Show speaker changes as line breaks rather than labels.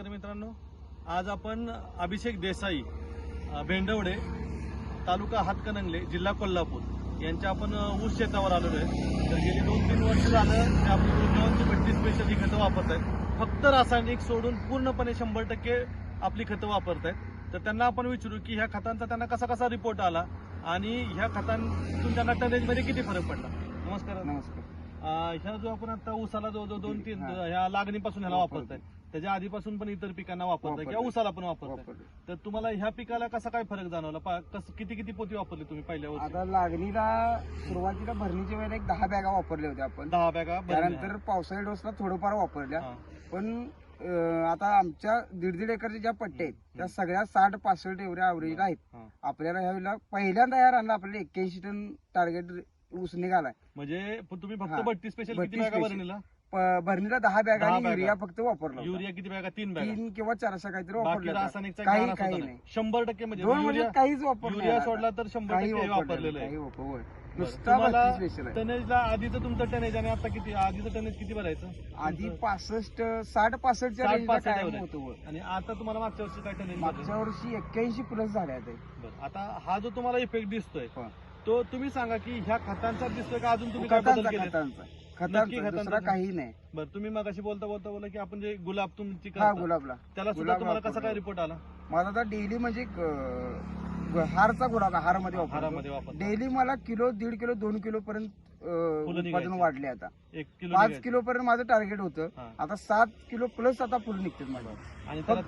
नमस्कार मित्रांनो. आज आपण अभिषेक देसाई भेंडवडे तालुका हातकणंगले जिल्हा कोल्हापूर यांच्या आपण ऊस शेतावर आलेलो आहे. तर गेली दोन तीन वर्ष झालं ते आपली वृद्धांची भट्टी स्पेशल ही खतं वापरत आहेत. फक्त रासायनिक सोडून पूर्णपणे शंभर टक्के आपली खतं वापरत आहेत. तर त्यांना आपण विचारू की ह्या खतांचा त्यांना कसा कसा रिपोर्ट आला आणि ह्या खतांतून त्यांना टनेजमध्ये किती फरक पडला? नमस्कार.
नमस्कार.
ह्या जो आपण आता ऊसाला जो जो दोन तीन
हा.
ह्या लागणीपासून ह्याला
वापरतो.
वापरताय त्याच्या आधीपासून पण इतर पिकांना वापरताय
वापरतो.
किंवा ऊसाला पण वापरताय
वापरले.
तर तुम्हाला ह्या पिकाला कसा काय फरक जाणवला पा- कसं किती किती पोती वापरली तुम्ही पहिल्या वर्षी
आता लागणीला सुरुवातीला भरणीच्या वेळेला एक दहा बॅगा वापरल्या होत्या आपण
दहा बॅगा भरल्या.
त्यानंतर पावसाळी डोसला थोडंफार वापरल्या
हा.
पण अं, आता आमच्या दीड दीड एकरच्या ज्या पट्ट्या आहेत त्या सगळ्या साठ पासष्ट एवढ्या अवरेजला आहेत
हा.
आपल्याला ह्यावेळेला पहिल्यांदा या रानला आपल्याला एक्क्याऐंशी टन टार्गेट ऊस निघालाय
म्हणजे तुम्ही फक्त
हा.
बत्तीस स्पेशल किती
32
बॅगा
special.
भरणीला
प- भरणीला दहा बॅगा
दहा
आणि
बॅगा.
युरिया फक्त वापरला होता.
युरिया किती बॅगा तीन बॅगा
तीन किंवा चार अशा काहीतरी
बाकी. रासायनिकचा
काही काही नाही.
शंभर टक्के म्हणजे
दोन म्हणजे
युरिया
काहीच वापरलं
युरिया सोडला. तर शंभर
काही
टक्के
वापरलेलं
आहे
वापर-. नुसता
तुम्हाला
स्पेशल आहे
टनेजला आधीचं तुमचं टनेज आणि आता किती आधीचं टनेज किती भरायचं
आधी
तुमचं?
पासष्ट साठ पासष्टच्या
साठ,
रेंजला
पासष्ट
कायम
एवढं.
होतं होय.
आणि आता तुम्हाला मागच्या वर्षी काय टनेज
मागच्या वर्षी एक्क्याऐंशी प्लस झाले आता.
आता हा जो तुम्हाला इफेक्ट दिसतोय
हा.
तो तुम्ही सांगा की ह्या खतांचा दिसतोय का? अजून तुम्ही काय बदल
खतांचा
केले
खतांचा.
नक्की
खतांचा
खतांचा.
दुसरा काही नाही.
बरं तुम्ही मगाशी बोलता बोलता बोला की आपण जे गुलाब तुमची
हा
करता,
गुलाबला.
त्याला सुद्धा
गुलाब
तुम्हाला कसा
वापरतो.
काय रिपोर्ट आला?
माझा आता डेली म्हणजे ग- ग- हारचा गुलाब हारमध्ये वापरतो.
हारामध्ये
डेली मला किलो दीड किलो दोन किलो पर्यंत अं, उत्पादन. वाढले आता.
एक किलो
पाच
निघायचं.
किलो पर्यंत माझं टार्गेट होतं.
हा.
आता सात किलो प्लस आता फुलं निघतात माझ्या
आणि त्याला